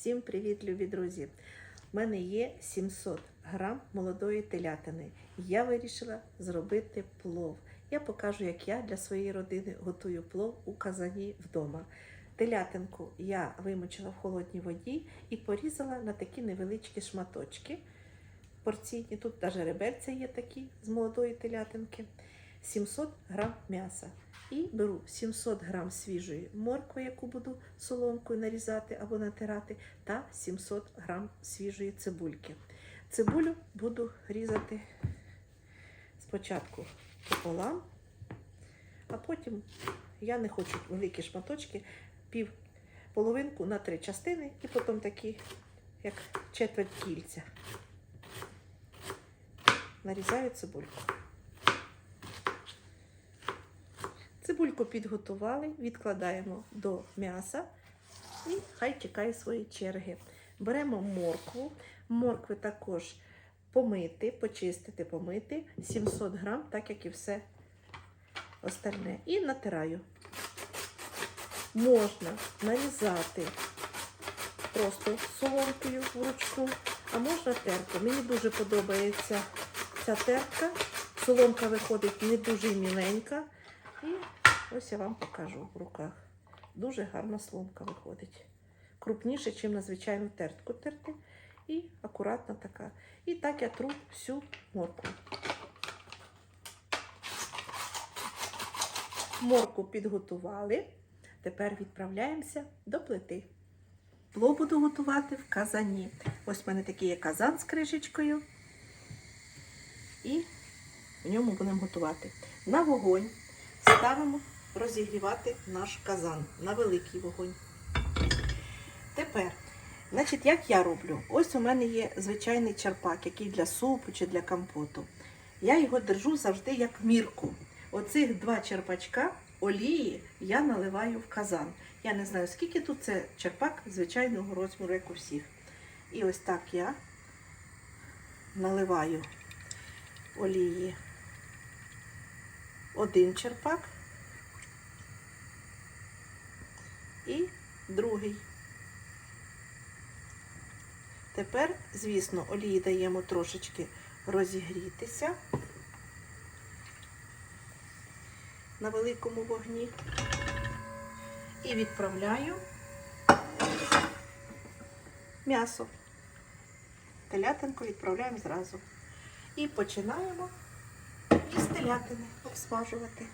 Всім привіт, любі друзі! У мене є 700 грам молодої телятини. Я вирішила зробити плов. Я покажу, як я для своєї родини готую плов у казані вдома. Телятинку я вимочила в холодній воді і порізала на такі невеличкі шматочки. Порційні, тут навіть реберця є такі з молодої телятинки. 700 грам м'яса. І беру 700 грам свіжої моркви, яку буду соломкою нарізати або натирати, та 700 грам свіжої цибульки. Цибулю буду різати спочатку пополам, а потім я не хочу великі шматочки, пів половинку на три частини, і потім такі, як четверть кільця. Нарізаю цибульку. Цибульку підготували, відкладаємо до м'яса і хай чекає свої черги. Беремо моркву. Моркви також помити, почистити, помити 700 грам, так як і все остальне. І натираю. Можна нарізати просто соломкою вручну, а можна терку. Мені дуже подобається ця терка. Соломка виходить не дуже міленька. І ось я вам покажу в руках. Дуже гарна сломка виходить. Крупніше, ніж на звичайну тертку терти. І акуратна така. І так я тру всю морку. Морку підготували. Тепер відправляємося до плити. Плов буду готувати в казані. Ось в мене такий є казан з кришечкою. І в ньому будемо готувати. На вогонь ставимо розігрівати наш казан на великий вогонь. Тепер, значить, як я роблю? Ось у мене є звичайний черпак, який для супу чи для компоту. Я його держу завжди як мірку. Оцих два черпачка олії я наливаю в казан. Я не знаю, скільки тут це черпак звичайного розміру, як у всіх. І ось так я наливаю олії один черпак і другий. Тепер, звісно, олії даємо трошечки розігрітися на великому вогні і відправляю м'ясо. Телятинку відправляємо зразу. І починаємо із телятини обсмажувати.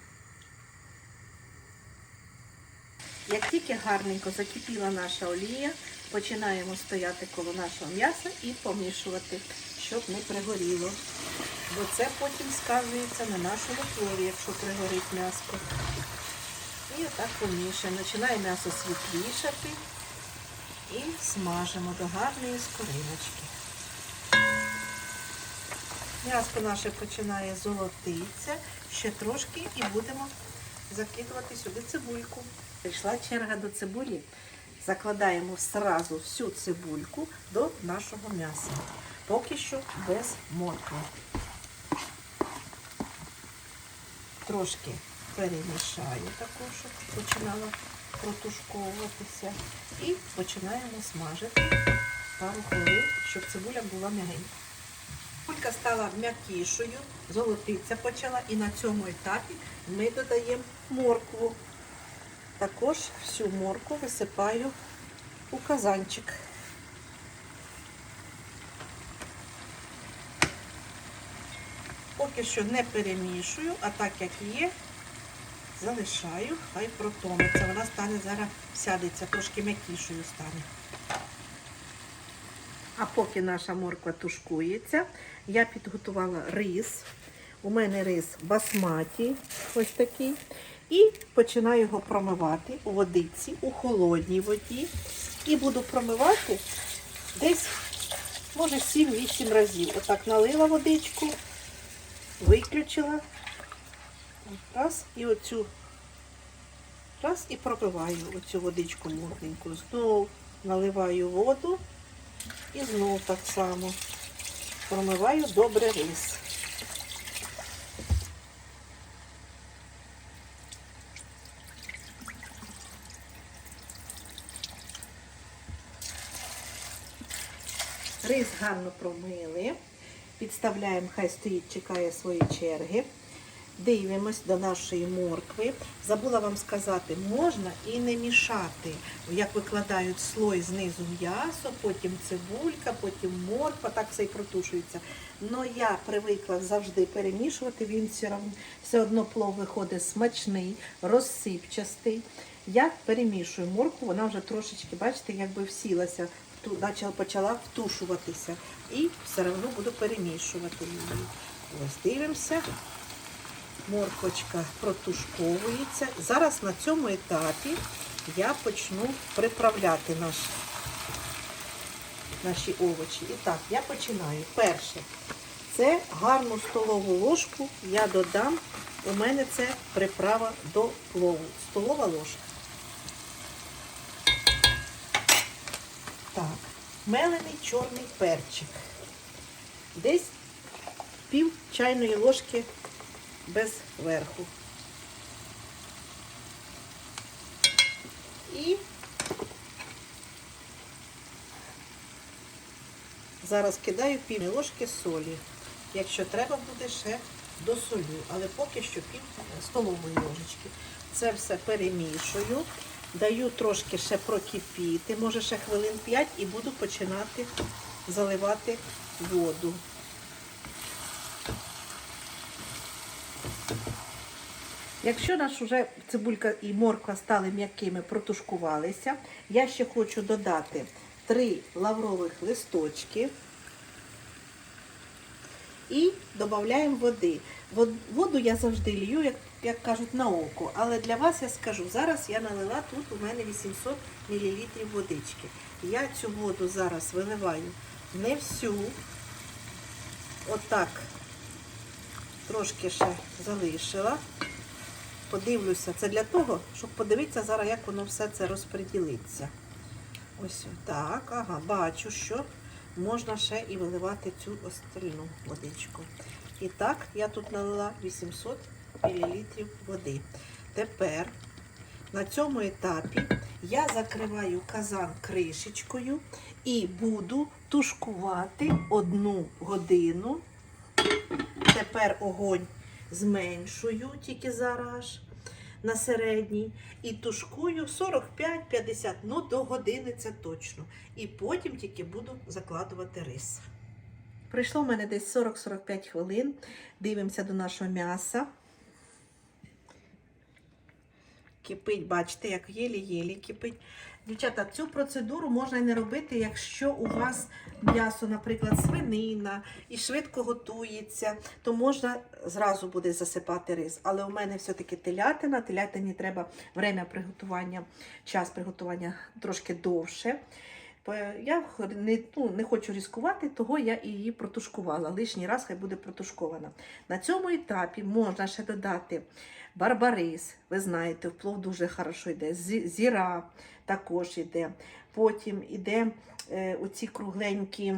Як тільки гарненько закипіла наша олія, починаємо стояти коло нашого м'яса і помішувати, щоб не пригоріло. Бо це потім сказується на нашому плові, якщо пригорить м'ясо. І отак помішуємо. Починає м'ясо світлішати і смажимо до гарної скориночки. М'ясо наше починає золотитися, ще трошки і будемо закидувати сюди цибульку. Прийшла черга до цибулі. Закладаємо сразу всю цибульку до нашого м'яса. Поки що без моркви. Трошки перемішаю також, щоб починала протушковуватися. І починаємо смажити пару хвилин, щоб цибуля була м'ягенька. Цибулька стала м'якішою, золотиця почала, і на цьому етапі ми додаємо моркву. Також всю моркву висипаю у казанчик. Поки що не перемішую, а так як є, залишаю, хай протомиться. Вона стане зараз сядеться, трошки м'якішою стане. А поки наша морква тушкується, я підготувала рис. У мене рис басматі, ось такий. І починаю його промивати у водиці, у холодній воді. І буду промивати десь, може, 7-8 разів. Отак налила водичку, виключила. Раз, і оцю, раз, і промиваю оцю водичку мокреньку. Знову наливаю воду. І знову так само промиваю добре рис. Рис гарно промили. Підставляємо, хай стоїть, чекає свої черги. Дивимось до нашої моркви. Забула вам сказати, можна і не мішати. Як викладають слой знизу м'ясо, потім цибулька, потім морква, так все і протушується. Но я привикла завжди перемішувати, він все, одно плов виходить смачний, розсипчастий. Я перемішую моркву, вона вже трошечки, бачите, якби всілася, почала, почала втушуватися. І все одно буду перемішувати її. Ось дивимося. Морквочка протушковується. Зараз на цьому етапі я почну приправляти наш, наші овочі. І так, я починаю. Перше, це гарну столову ложку я додам. У мене це приправа до плову. Столова ложка. Так, мелений чорний перчик. Десь пів чайної ложки без верху. І зараз кидаю пів ложки солі. Якщо треба буде, ще досолю, але поки що пів столової ложечки. Це все перемішую, даю трошки ще прокипіти, може ще хвилин 5 і буду починати заливати воду. Якщо наш уже цибулька і морква стали м'якими, протушкувалися, я ще хочу додати 3 лаврових листочки і додаємо води. Воду я завжди лью, як, як кажуть, на око. Але для вас я скажу, зараз я налила тут у мене 800 мл водички. Я цю воду зараз виливаю не всю. Отак трошки ще залишила. Подивлюся, це для того, щоб подивитися зараз, як воно все це розподілиться. Ось так, ага, бачу, що можна ще і виливати цю остальну водичку. І так, я тут налила 800 мл води. Тепер на цьому етапі я закриваю казан кришечкою і буду тушкувати одну годину. Тепер огонь зменшую тільки зараз на середній. І тушкую 45-50, ну до години це точно. І потім тільки буду закладувати рис. Прийшло в мене десь 40-45 хвилин. Дивимося до нашого м'яса. Кипить, бачите, як єлі-єлі кипить. Дівчата, цю процедуру можна і не робити, якщо у вас м'ясо, наприклад, свинина і швидко готується, то можна зразу буде засипати рис. Але у мене все-таки телятина. Телятині треба время приготування, час приготування трошки довше. Я не, ну, не хочу ризикувати, того я і її протушкувала. Лишній раз хай буде протушкована. На цьому етапі можна ще додати барбарис. Ви знаєте, вплов дуже хорошо йде. Зіра також йде. Потім йде е, оці кругленькі,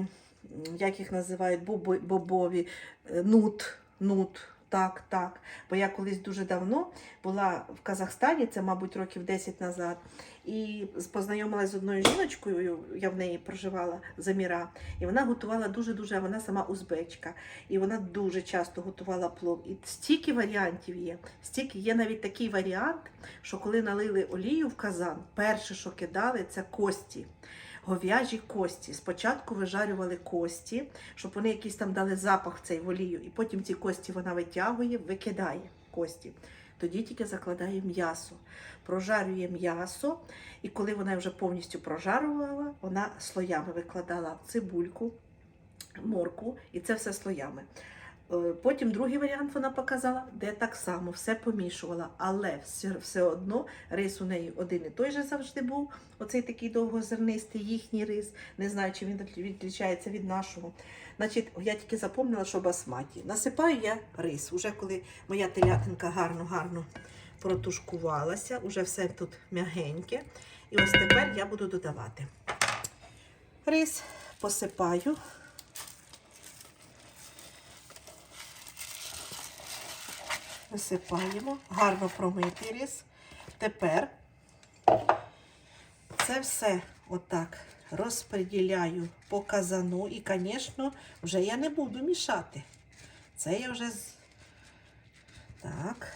як їх називають, бобові, е, нут, нут. Так, так. Бо я колись дуже давно була в Казахстані, це, мабуть, років 10 назад, і познайомилася з одною жіночкою, я в неї проживала Заміра, і вона готувала дуже-дуже, вона сама узбечка. І вона дуже часто готувала плов. І стільки варіантів є. Стільки є навіть такий варіант, що коли налили олію в казан, перше, що кидали, це кості. Говяжі кості. Спочатку вижарювали кості, щоб вони якийсь там дали запах в цей олію, і потім ці кості вона витягує, викидає кості. Тоді тільки закладає м'ясо. Прожарює м'ясо, і коли вона вже повністю прожарувала, вона слоями викладала цибульку, морку, і це все слоями. Е, Потім другий варіант вона показала, де так само все помішувала, але все, все одно рис у неї один і той же завжди був. Оцей такий довгозернистий їхній рис. Не знаю, чи він відрізняється від нашого. Значить, я тільки запомнила, що басматі. Насипаю я рис. Уже коли моя телятинка гарно-гарно протушкувалася, уже все тут м'ягеньке. І ось тепер я буду додавати. Рис посипаю. Висипаємо, гарно промитий рис. Тепер це все отак розподіляю по казану. І, звісно, вже я не буду мішати. Це я вже так.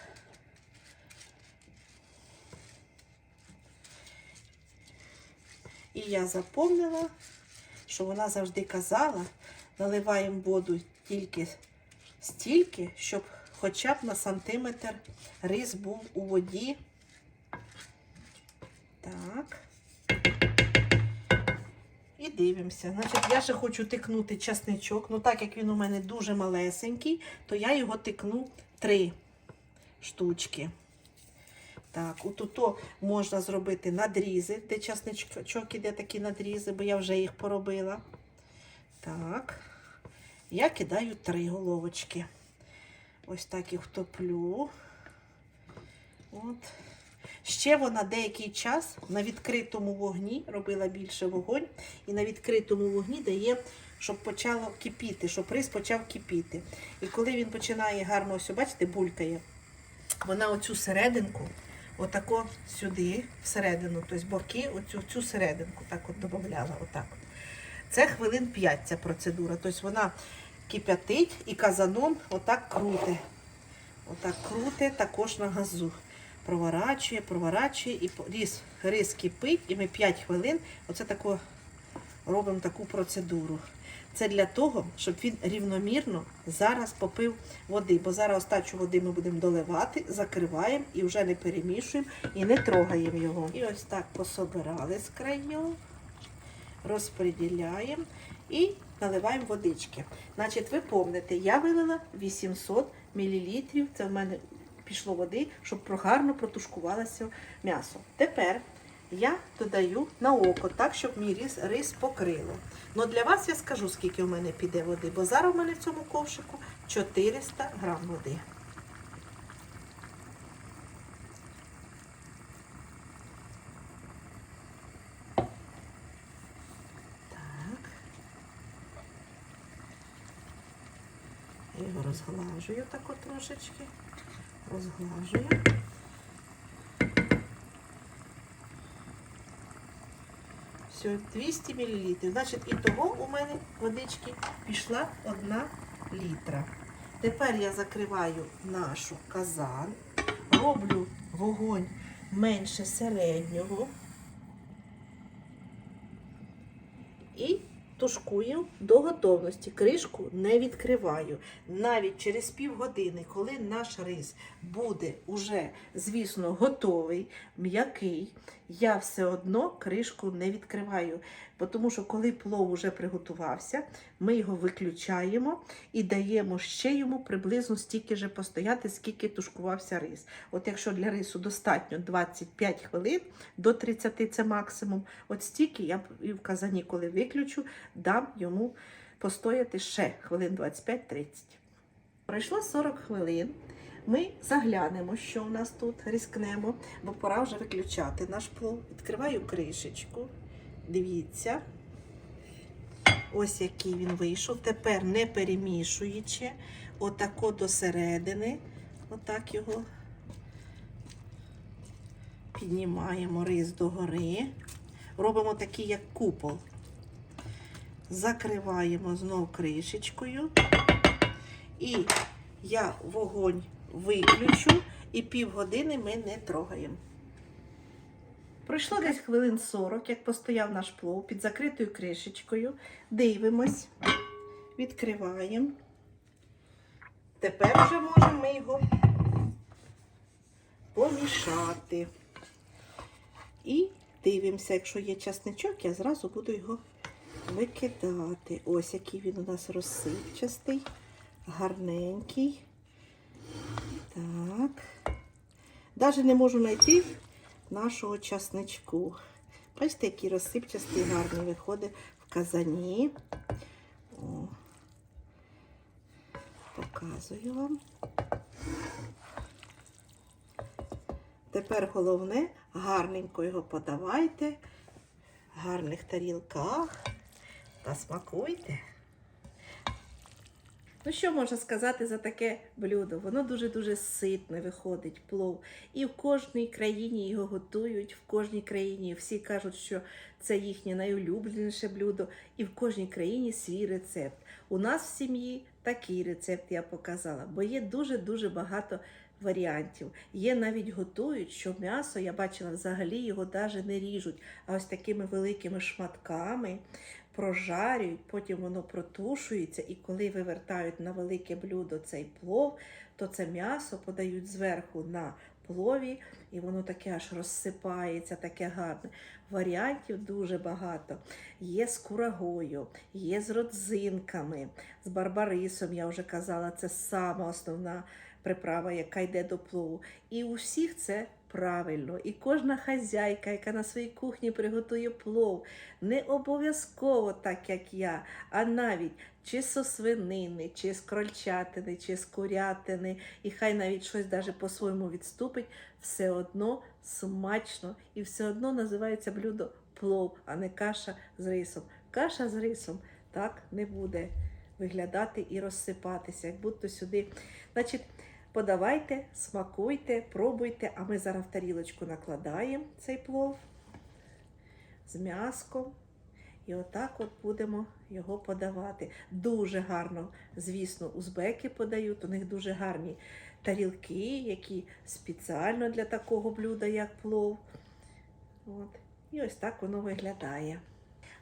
І я запомнила, що вона завжди казала, наливаємо воду тільки стільки, щоб хоча б на сантиметр рис був у воді. Так. І дивимося. Значить, я ще хочу тикнути часничок. Ну, так як він у мене дуже малесенький, то я його тикну три штучки. Так, отут можна зробити надрізи, де часничок іде такі надрізи, бо я вже їх поробила. Так. Я кидаю три головочки. Ось так їх топлю. От. Ще вона деякий час на відкритому вогні робила більше вогонь, і на відкритому вогні дає, щоб почало кипіти, щоб рис почав кипіти. І коли він починає гарно, ось, бачите, булькає, вона оцю серединку, отако сюди, всередину, тобто боки, оцю цю серединку так от додавала. Це хвилин 5 ця процедура. Тобто вона кип'ятить і казаном отак круте. Отак круте також на газу. Проворачує, проворачує і рис, рис кипить, і ми 5 хвилин оце тако робимо таку процедуру. Це для того, щоб він рівномірно зараз попив води. Бо зараз остачу води ми будемо доливати, закриваємо і вже не перемішуємо і не трогаємо його. І ось так пособирали з краю, розподіляємо і наливаємо водички. Значить, ви помните, я вилила 800 мл. Це в мене пішло води, щоб гарно протушкувалося м'ясо. Тепер я додаю на око, так, щоб мій рис, покрило. Ну для вас я скажу, скільки в мене піде води, бо зараз в мене в цьому ковшику 400 грам води. Так. Я його розглажую так от трошечки. Розглажую. Все, 200 мл. Значить, і того у мене водички пішла 1 літра. Тепер я закриваю нашу казан, роблю вогонь менше середнього і тушкую до готовності. Кришку не відкриваю. Навіть через півгодини, коли наш рис буде уже, звісно, готовий, м'який, я все одно кришку не відкриваю. Тому що коли плов вже приготувався, ми його виключаємо і даємо ще йому приблизно стільки же постояти, скільки тушкувався рис. От якщо для рису достатньо 25 хвилин до 30 це максимум, от стільки я і в казані, коли виключу, дам йому постояти ще хвилин 25-30. Пройшло 40 хвилин. Ми заглянемо, що у нас тут, різкнемо, бо пора вже виключати наш плов. Відкриваю кришечку. Дивіться. Ось який він вийшов. Тепер не перемішуючи, отако до середини. Отак його піднімаємо рис догори. Робимо такий, як купол. Закриваємо знов кришечкою. І я вогонь виключу і півгодини ми не трогаємо. Пройшло десь хвилин 40, як постояв наш плов під закритою кришечкою. Дивимось, відкриваємо. Тепер вже можемо ми його помішати. І дивимося, якщо є часничок, я зразу буду його викидати. Ось який він у нас розсипчастий, гарненький. Так. Навіть не можу знайти нашого часничку. Бачите, який розсипчастий гарний виходить в казані. О, показую вам. Тепер головне, гарненько його подавайте, в гарних тарілках та смакуйте. Ну, що можна сказати за таке блюдо? Воно дуже-дуже ситне виходить, плов. І в кожній країні його готують, в кожній країні всі кажуть, що це їхнє найулюбленіше блюдо, і в кожній країні свій рецепт. У нас в сім'ї такий рецепт я показала, бо є дуже-дуже багато варіантів. Є навіть готують, що м'ясо, я бачила, взагалі його навіть не ріжуть, а ось такими великими шматками прожарюють, потім воно протушується, і коли вивертають на велике блюдо цей плов, то це м'ясо подають зверху на плові, і воно таке аж розсипається, таке гарне. Варіантів дуже багато. Є з курагою, є з родзинками, з барбарисом, я вже казала, це сама основна приправа, яка йде до плову. І у всіх це правильно. І кожна хазяйка, яка на своїй кухні приготує плов, не обов'язково так, як я, а навіть чи з свинини, чи з крольчатини, чи з курятини, і хай навіть щось даже по-своєму відступить, все одно смачно і все одно називається блюдо плов, а не каша з рисом. Каша з рисом так не буде виглядати і розсипатися, як будто сюди. Значить, подавайте, смакуйте, пробуйте, а ми зараз в тарілочку накладаємо цей плов з м'яском. І отак от будемо його подавати. Дуже гарно, звісно, узбеки подають. У них дуже гарні тарілки, які спеціально для такого блюда, як плов. От. І ось так воно виглядає.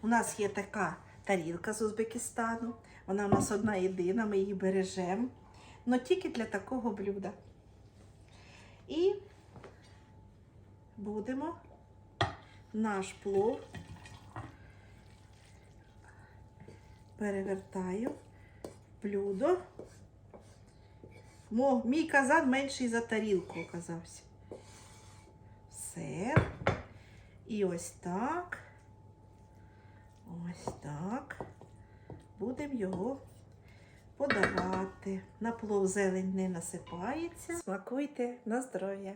У нас є така тарілка з Узбекистану. Вона у нас одна єдина, ми її бережемо. Але тільки для такого блюда. І будемо наш плов перевертаю блюдо. Мо, мій казан менший за тарілку оказався. Все. І ось так. Ось так. Будемо його подавати. На плов зелень не насипається. Смакуйте на здоров'я.